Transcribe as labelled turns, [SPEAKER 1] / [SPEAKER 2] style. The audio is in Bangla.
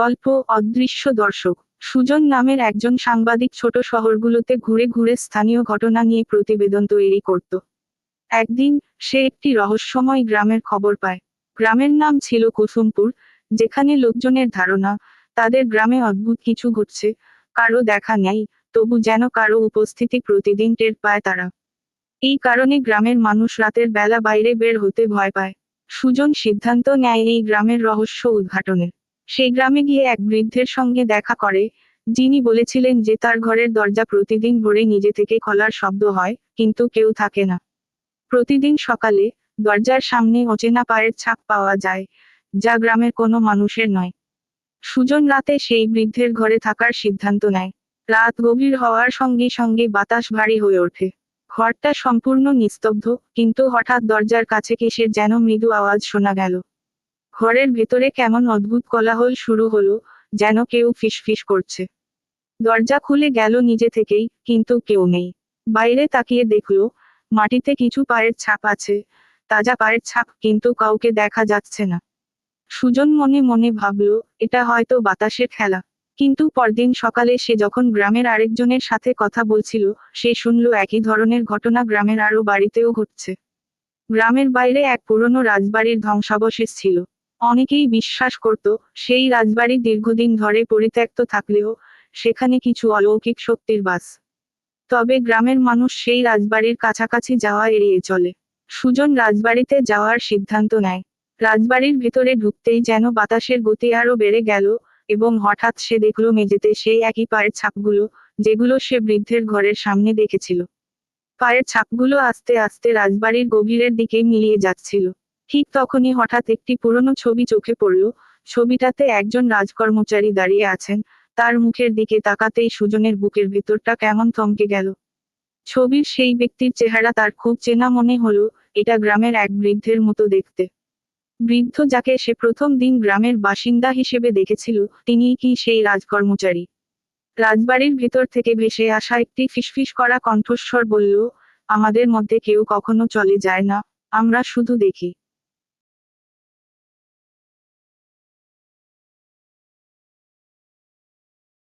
[SPEAKER 1] গল্প, অদৃশ্য দর্শক। সুজন নামের একজন সাংবাদিক ছোট শহরগুলোতে ঘুরে ঘুরে স্থানীয় ঘটনা নিয়ে প্রতিবেদন তৈরি করত। একদিন, সে একটি রহস্যময় গ্রামের খবর পায়। গ্রামের নাম ছিল কুসুমপুর, যেখানে লোকজনের ধারণা, তাদের গ্রামে অদ্ভুত কিছু ঘটছে, কারও দেখা নেই, তবু যেন কারও উপস্থিতি প্রতিদিন টের পায় তারা। এই কারণে গ্রামের মানুষ রাতের বেলা বাইরে বের হতে ভয় পায়। সুজন সিদ্ধান্ত নেয় এই গ্রামের রহস্য উদ্ঘাটনের। সেই গ্রামে গিয়ে এক বৃদ্ধের সঙ্গে দেখা করে, যিনি বলেছিলেন যে তার ঘরের দরজা প্রতিদিন ভোরে নিজে থেকে খোলার শব্দ হয়, কিন্তু কেউ থাকে না। প্রতিদিন সকালে দরজার সামনে অচেনা পায়ের ছাপ পাওয়া যায়, যা গ্রামের কোনো মানুষের নয়। সুজন রাতে সেই বৃদ্ধের ঘরে থাকার সিদ্ধান্ত নেয়। রাত গভীর হওয়ার সঙ্গে সঙ্গে বাতাস ভারী হয়ে ওঠে। ঘরটা সম্পূর্ণ নিস্তব্ধ, কিন্তু হঠাৎ দরজার কাছে কিসের যেন মৃদু আওয়াজ শোনা গেল। ঘরের ভেতরে কেমন অদ্ভুত কোলাহল শুরু হলো, যেন কেউ ফিসফিস করছে। দরজা খুলে গেল নিজে থেকেই, কিন্তু কেউ নেই। বাইরে তাকিয়ে দেখল, মাটিতে কিছু পায়ের ছাপ আছে। তাজা পায়ের ছাপ কিন্তু কাউকে দেখা যাচ্ছে না। সুজন মনে মনে ভাবলো, এটা হয়তো বাতাসের খেলা। কিন্তু পরদিন সকালে সে যখন গ্রামের আরেকজনের সাথে কথা বলছিল, সে শুনল একই ধরনের ঘটনা গ্রামের আরও বাড়িতেও ঘটছে। গ্রামের বাইরে এক পুরনো রাজবাড়ির ধ্বংসাবশেষ ছিল। অনেকেই বিশ্বাস করত, সেই রাজবাড়ি দীর্ঘদিন ধরে পরিত্যক্ত থাকলেও, সেখানে কিছু অলৌকিক শক্তির বাস। তবে গ্রামের মানুষ সেই রাজবাড়ির কাছাকাছি যাওয়া এড়িয়ে চলে। সুজন রাজবাড়িতে যাওয়ার সিদ্ধান্ত নেয়। রাজবাড়ির ভেতরে ঢুকতেই যেন বাতাসের গতি আরও বেড়ে গেল, এবং হঠাৎ সে দেখল মেঝেতে সেই একই পায়ের ছাপগুলো, যেগুলো সে বৃদ্ধের ঘরের সামনে দেখেছিল। পায়ের ছাপগুলো আস্তে আস্তে রাজবাড়ির গভীরের দিকে মিলিয়ে যাচ্ছিল। ঠিক তখনই হঠাৎ একটি পুরনো ছবি চোখে পড়ল। ছবিটাতে একজন রাজকর্মচারী দাঁড়িয়ে আছেন। তার মুখের দিকে তাকাতেই সুজনের বুকের ভেতরটা কেমন থমকে গেল। ছবির সেই ব্যক্তির চেহারা তার খুব চেনা মনে হলো। এটা গ্রামের এক বৃদ্ধের মতো দেখতে। বৃদ্ধ যাকে সে প্রথম দিন গ্রামের বাসিন্দা হিসেবে দেখেছিল, তিনিই কি সেই রাজকর্মচারী। রাজবাড়ির ভেতর থেকে ভেসে আসা একটি ফিসফিস করা কণ্ঠস্বর বলল, আমাদের মধ্যে কেউ কখনো চলে যায় না, আমরা শুধু দেখি।